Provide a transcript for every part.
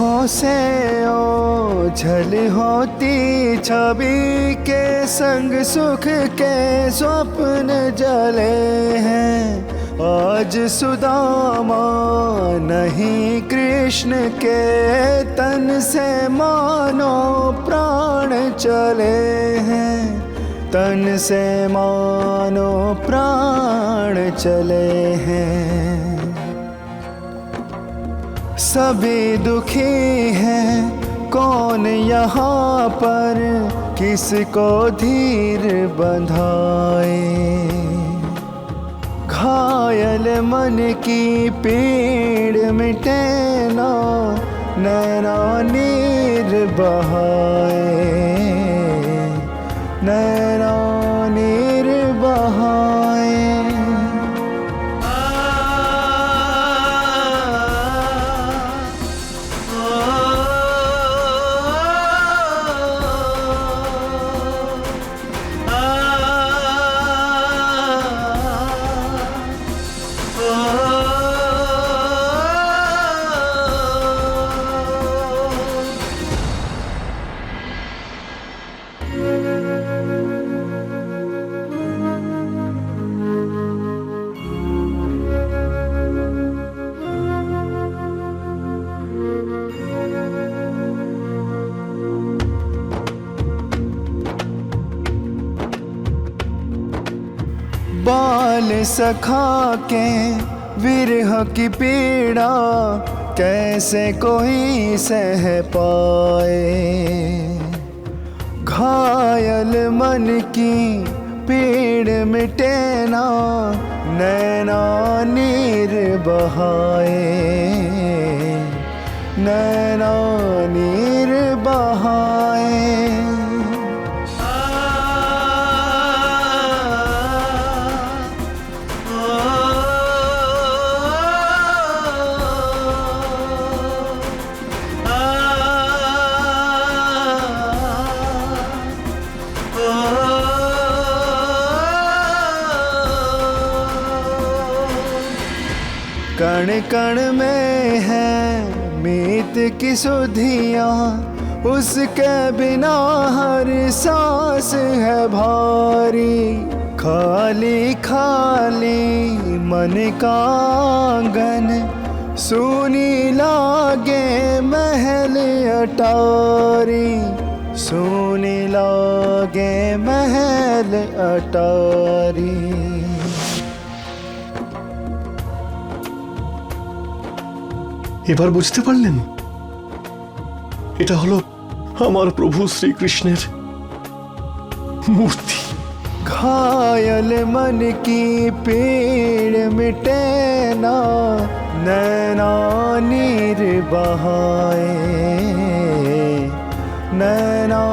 आँखों से ओझल होती छवि के संग सुख के स्वप्न जले हैं। आज सुदामा नहीं कृष्ण के तन से मानो प्राण चले हैं। तन से मानो प्राण चले हैं। सभी दुखी हैं। कौन यहाँ पर किसको धीर बंधाए? घायल मन की पीड़ मिटे ना, नैना नीर बहाए। नैना सखा के विरह की पीड़ा कैसे कोई सह पाए? घायल मन की पीड़ मिटे ना नैना नीर बहाए। नैना नीर बहाए। कण में है, मीत की सुधियाँ, उसके बिना हर सांस है भारी। खाली खाली, मन का आँगन, सुनी लागे महल अटारी। सुनी लागे महल अटारी। এবার বুঝতে পারলেন এটা হলো আমার প্রভু শ্রীকৃষ্ণের মূর্তি घायल मन की पीड़ मिटे ना नैना नीर बहाए नैना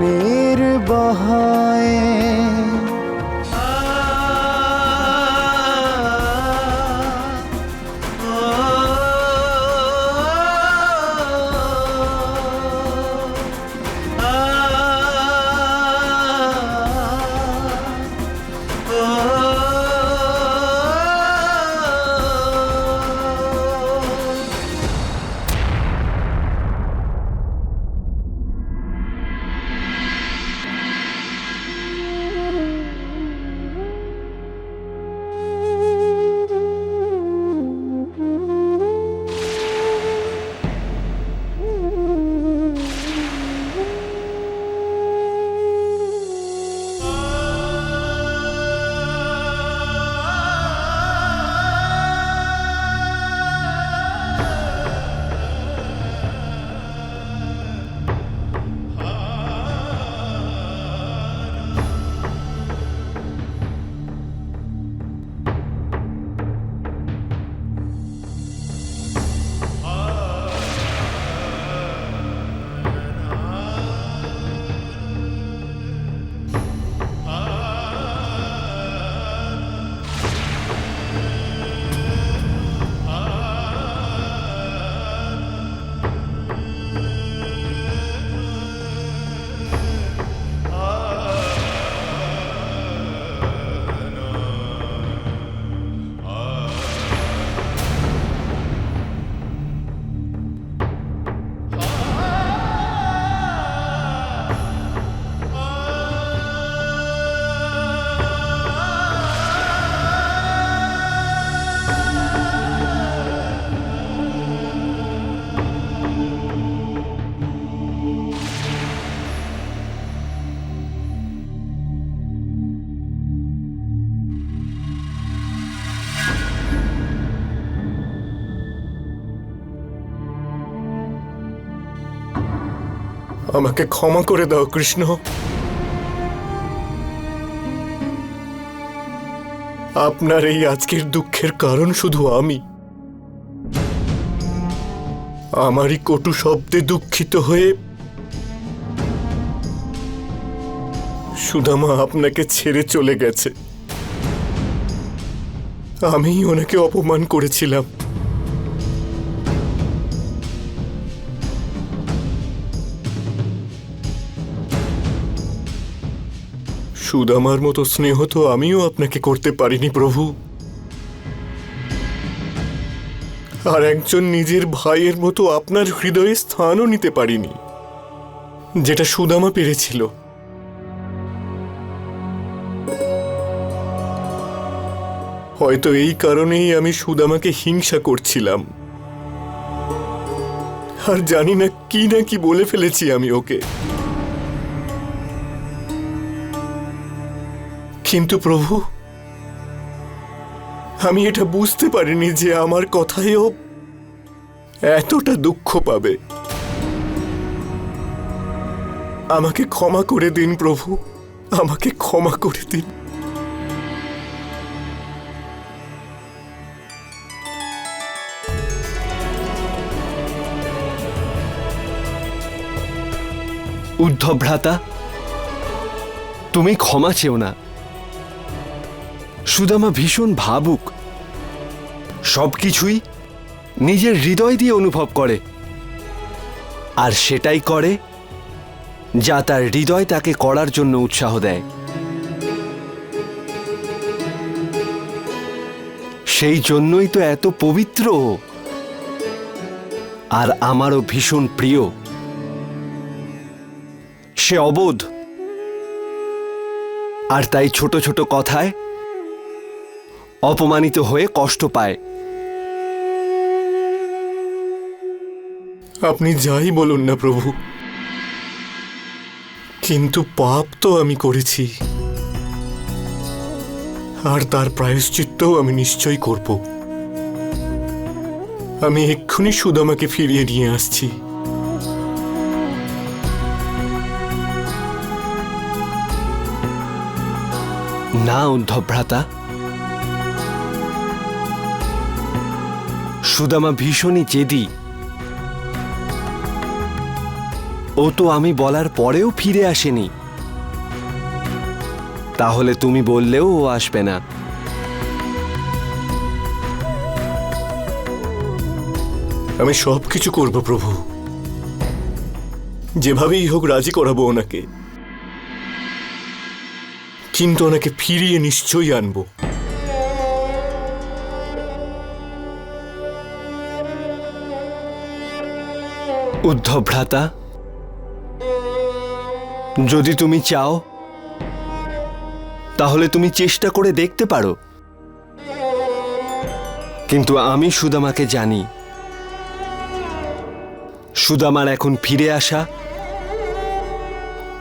नीर बहाए আমাকে ক্ষমা করে দাও, কৃষ্ণ। আপনার এই আজকের দুঃখের কারণ শুধু আমি। আমারই কটু শব্দে দুঃখিত হয়ে সুদামা আপনাকে ছেড়ে চলে গেছে। আমি ওনাকে অপমান করেছিলাম। সুদামার মতো স্নেহ তো আমিও আপনাকে করতে পারিনি, প্রভু। আর একজন নিজের ভাইয়ের মতো আপনার হৃদয়ে স্থানও নিতে পারিনি, যেটা সুদামা পেরেছিল। হয়তো এই কারণেই আমি সুদামাকে হিংসা করছিলাম। আর জানি না কি না কি বলে ফেলেছি আমি ওকে। কিন্তু প্রভু, আমি এটা বুঝতে পারিনি যে আমার কথায়ও এতটা দুঃখ পাবে। আমাকে ক্ষমা করে দিন প্রভু, আমাকে ক্ষমা করে দিন। উদ্ধব ভ্রাতা তুমি ক্ষমা চেও না। সুদামা ভীষণ ভাবুক। সবকিছুই নিজের হৃদয় দিয়ে অনুভব করে। আর সেটাই করে যা তার হৃদয় তাকে করার জন্য উৎসাহ দেয়। সেই জন্যই তো এত পবিত্র। আর আমারও ভীষণ প্রিয়। সে অবোধ। আর তাই ছোট ছোট কথায় অপমানিত হয়ে কষ্ট পায়। আপনি যাই বলুন না প্রভু। কিন্তু পাপ তো আমি করেছি। আর তার প্রায়শ্চিত্তও আমি নিশ্চয়ই করব। আমি এক্ষুনি সুদামাকে ফিরিয়ে নিয়ে আসছি। না উদ্ধব ভ্রাতা সুদামা ভীষণই জেদি ও তো আমি বলার পরেও ফিরে আসেনি। তাহলে তুমি বললেও ও আসবে না। আমি সব কিছু করব প্রভু। যেভাবেই হোক রাজি করাবো ওনাকে। কিন্তু ওনাকে ফিরিয়ে নিশ্চয়ই আনব। উদ্ধব ভ্রাতা যদি তুমি চাও, তাহলে তুমি চেষ্টা করে দেখতে পারো। কিন্তু আমি সুদামাকে জানি। সুদামার এখন ফিরে আসা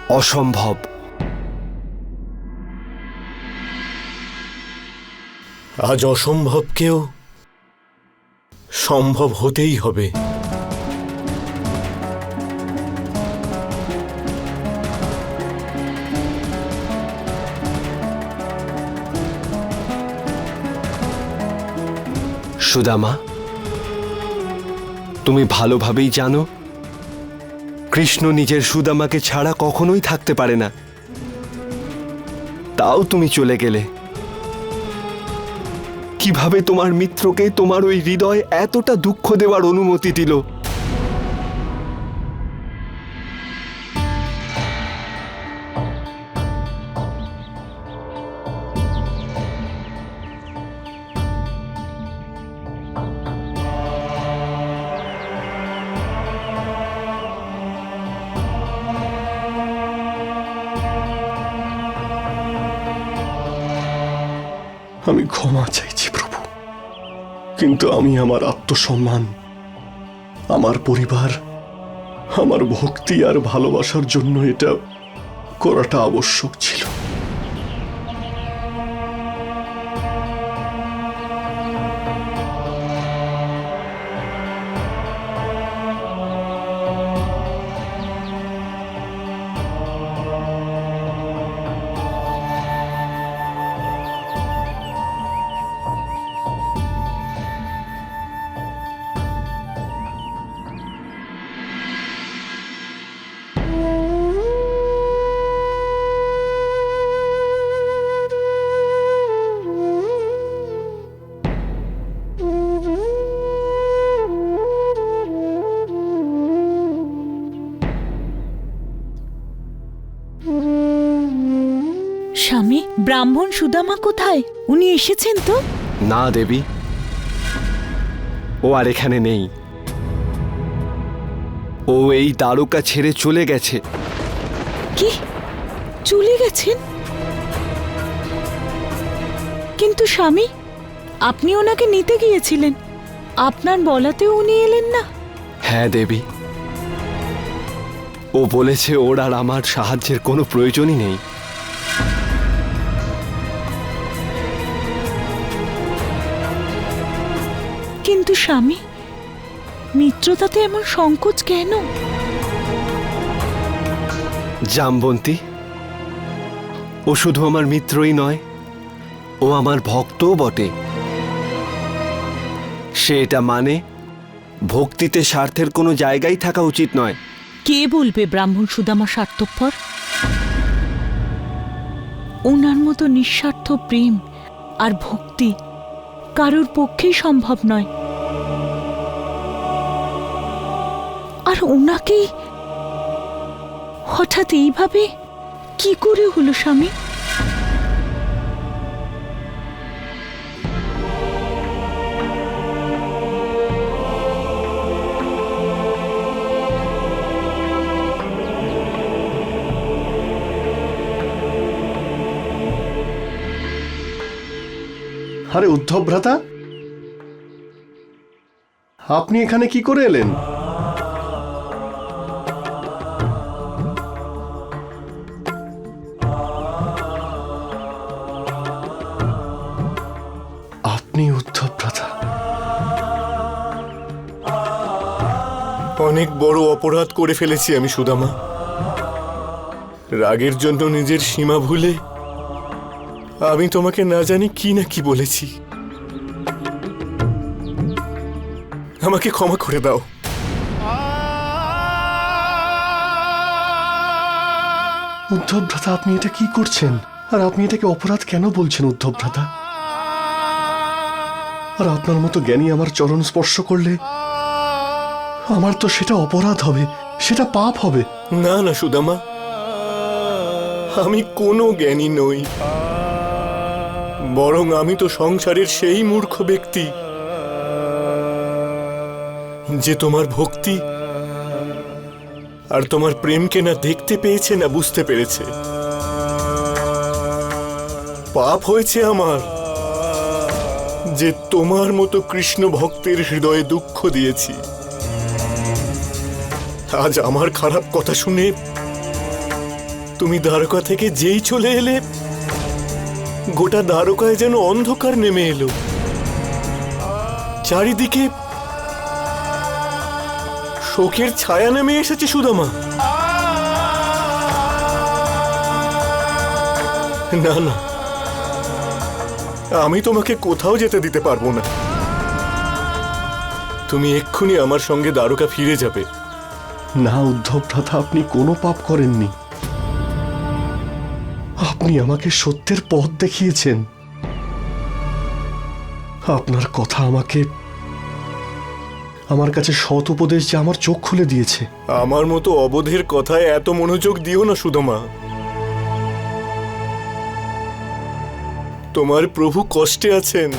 অসম্ভব। আজ অসম্ভবকেও সম্ভব হতেই হবে। সুদামা, তুমি ভালোভাবেই জানো, কৃষ্ণ নিজের সুদামাকে ছাড়া কখনোই থাকতে পারে না। তাও তুমি চলে গেলে। কীভাবে তোমার মিত্রকে তোমার ওই হৃদয় এতটা দুঃখ দেওয়ার অনুমতি দিল? আমি ক্ষমা চাইছি, প্রভু। কিন্তু আমি আমার আত্মসম্মান, আমার পরিবার, আমার ভক্তি আর ভালোবাসার জন্য এটা করাটা আবশ্যক ছিল। স্বামী ব্রাহ্মণ সুদামা কোথায়? উনি এসেছেন তো? না দেবী। ও আর এখানে নেই। ও এই দ্বারকা ছেড়ে চলে গেছে। কি? চলে গেছেন? কিন্তু স্বামী আপনি ওনাকে নিতে গিয়েছিলেন। আপনার বলাতেও উনি এলেন না। হ্যাঁ দেবী। ও বলেছে ওর আর আমার সাহায্যের কোনো প্রয়োজনই নেই। কিন্তু স্বামী মিত্রতাতে এমন সংকোচ কেন? জামবন্তী ও শুধু আমার মিত্রই নয় ও আমার ভক্তও বটে। সে এটা মানে? ভক্তিতে স্বার্থের কোনো জায়গাই থাকা উচিত নয়। কে বলবে ব্রাহ্মণ সুদামা স্বার্থপর? ওনার মতো নিঃস্বার্থ প্রেম আর ভক্তি কারোর পক্ষেই সম্ভব নয়। আর ওনাকেই হঠাৎ এইভাবে কি করে হলো স্বামী? আরে উদ্ধব ভ্রাতা, আপনি এখানে কি করে এলেন? আপনি উদ্ধব ভ্রাতা। অনেক বড় অপরাধ করে ফেলেছি আমি, সুদামা। রাগের জন্য নিজের সীমা ভুলে আমি তোমাকে না জানি কি না কি বলেছি। আমাকে ক্ষমা করে দাও। উদ্ধব ভ্রাতা আপনি এটা কি করছেন? আর আপনি এটাকে অপরাধ কেন বলছেন উদ্ধব ভ্রাতা আর আপনার মতো জ্ঞানী আমার চরণ স্পর্শ করলে আমার তো সেটা অপরাধ হবে সেটা পাপ হবে। না না সুদামা। আমি কোনো জ্ঞানী নই। বরং আমি তো সংসারের সেই মূর্খ ব্যক্তি যে তোমার ভক্তি আর তোমার প্রেমকে না দেখতে পেয়েছে না বুঝতে পেরেছে। পাপ হয়েছে আমার যে তোমার মতো কৃষ্ণ ভক্তের হৃদয়ে দুঃখ দিয়েছি। আজ আমার খারাপ কথা শুনে তুমি দ্বারকা থেকে যেই চলে এলে গোটা দ্বারকায় যেন অন্ধকার নেমে এলো। চারিদিকে শোকের ছায়া নেমে এসেছে সুদামা। না না, আমি তোমাকে কোথাও যেতে দিতে পারব না। তুমি এক্ষুনি আমার সঙ্গে দ্বারকা ফিরে যাবে। না, উদ্ধব ভ্রাতা আপনি কোনো পাপ করেননি। আপনি আমাকে সত্যের পথ দেখিয়েছেন। আপনার কথা আমাকে, আমার কাছে সৎ উপদেশ যে আমার চোখ খুলে দিয়েছে। আমার মতো অবধের কথায় এত মনোযোগ দিও না সুদমা। তোমার প্রভু কষ্টে আছেন।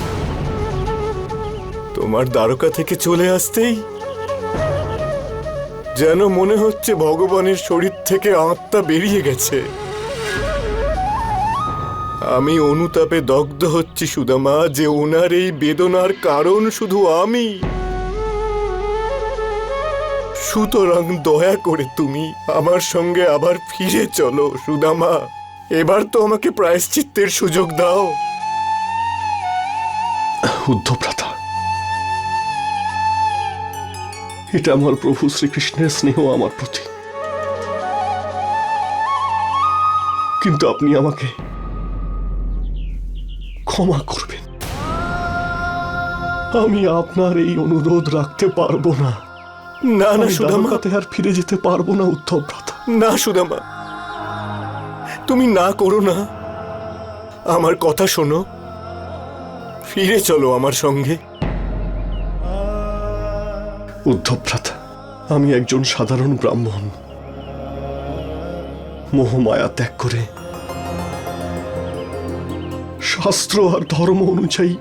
তোমার দ্বারকা থেকে চলে আসতেই যেন মনে হচ্ছে ভগবানের শরীর থেকে আত্মা বেরিয়ে গেছে। আমি অনুতাপে দগ্ধ হচ্ছি, সুদামা, যে ওনার এই বেদনার কারণ শুধু আমি। সুতরাং দয়া করে তুমি আমার সঙ্গে আবার ফিরে চলো, সুদামা। এবার তো আমাকে প্রায়শ্চিত্তের সুযোগ দাও। উদ্ধব ভ্রাতা এটা আমার প্রভু শ্রীকৃষ্ণের স্নেহ আমার প্রতি। কিন্তু আপনি আমাকে ক্ষমা করবেন। আমি আপনার এই অনুরোধ রাখতে পারব না। না না আমি সুদামা। দ্বারকাতে আর ফিরে যেতে পারব না উদ্ধব ভ্রাতা না সুদামা। তুমি না করো না। আমার কথা শোনো। ফিরে চলো আমার সঙ্গে। উদ্ধব ভ্রাতা আমি একজন সাধারণ ব্রাহ্মণ। মোহমায়া ত্যাগ করে শাস্ত্র আর ধর্ম অনুযায়ী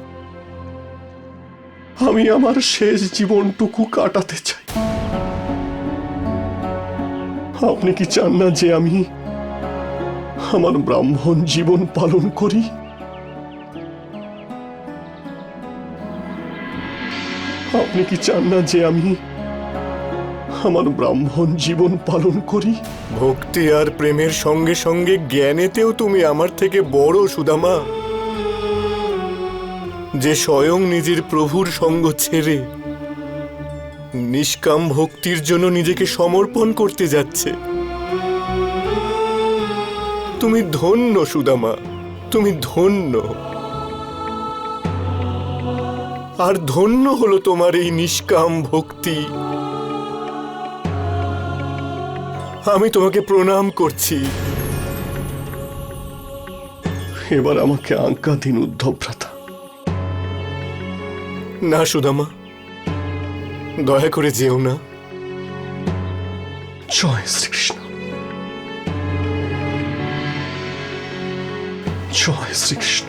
আমি আমার শেষ জীবনটুকু কাটাতে চাই। আপনি কি চান না যে আমি আমার ব্রাহ্মণ জীবন পালন করি? আপনি কি চান না যে আমি আমার ব্রাহ্মণ জীবন পালন করি? ভক্তি আর প্রেমের সঙ্গে সঙ্গে জ্ঞানেতেও তুমি আমার থেকে বড়, সুদামা। যে স্বয়ং নিজের প্রভুর সঙ্গ ছেড়ে নিষ্কাম ভক্তির জন্য নিজেকে সমর্পণ করতে যাচ্ছে। তুমি ধন্য, সুদামা, তুমি ধন্য। আর ধন্য হলো তোমার এই নিষ্কাম ভক্তি। আমি তোমাকে প্রণাম করছি। এবার আমাকে আজ্ঞা দিন উদ্ধব ভ্রাতা না সুদামা। দয়া করে যেও না। জয় শ্রীকৃষ্ণ। জয় শ্রীকৃষ্ণ।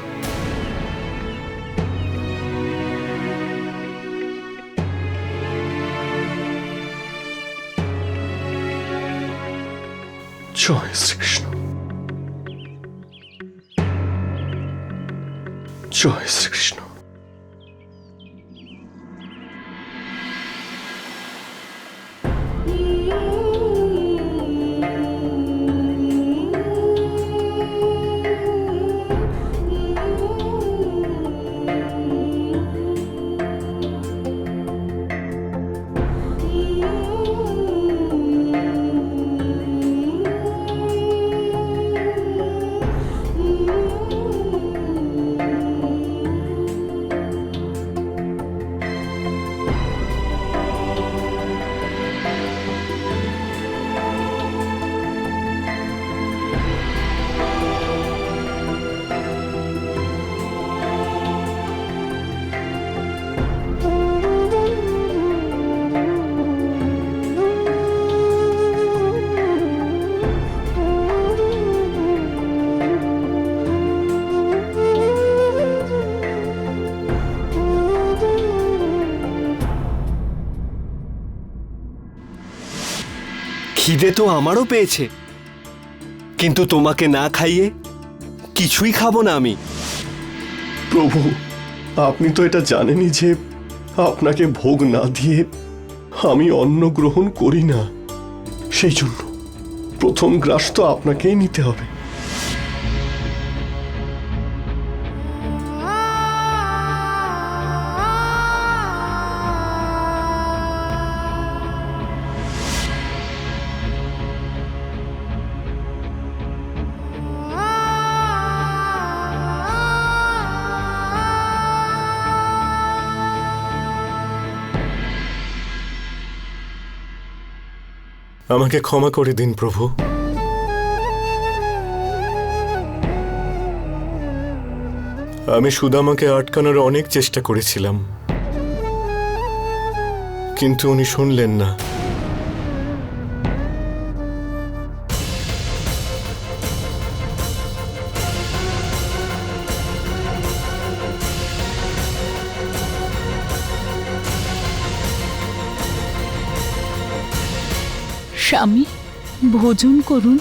জয় শ্রীকৃষ্ণ। জয় শ্রীকৃষ্ণ। খিদে তো আমারও পেয়েছে। কিন্তু তোমাকে না খাইয়ে কিছুই খাব না আমি। প্রভু, আপনি তো এটা জানেনই যে আপনাকে ভোগ না দিয়ে আমি অন্ন গ্রহণ করি না। সেই জন্য প্রথম গ্রাস তো আপনাকেই নিতে হবে। আমাকে ক্ষমা করে দিন, প্রভু। আমি সুদামাকে আটকানোর অনেক চেষ্টা করেছিলাম। কিন্তু উনি শুনলেন না। স্বামী ভোজন করুন।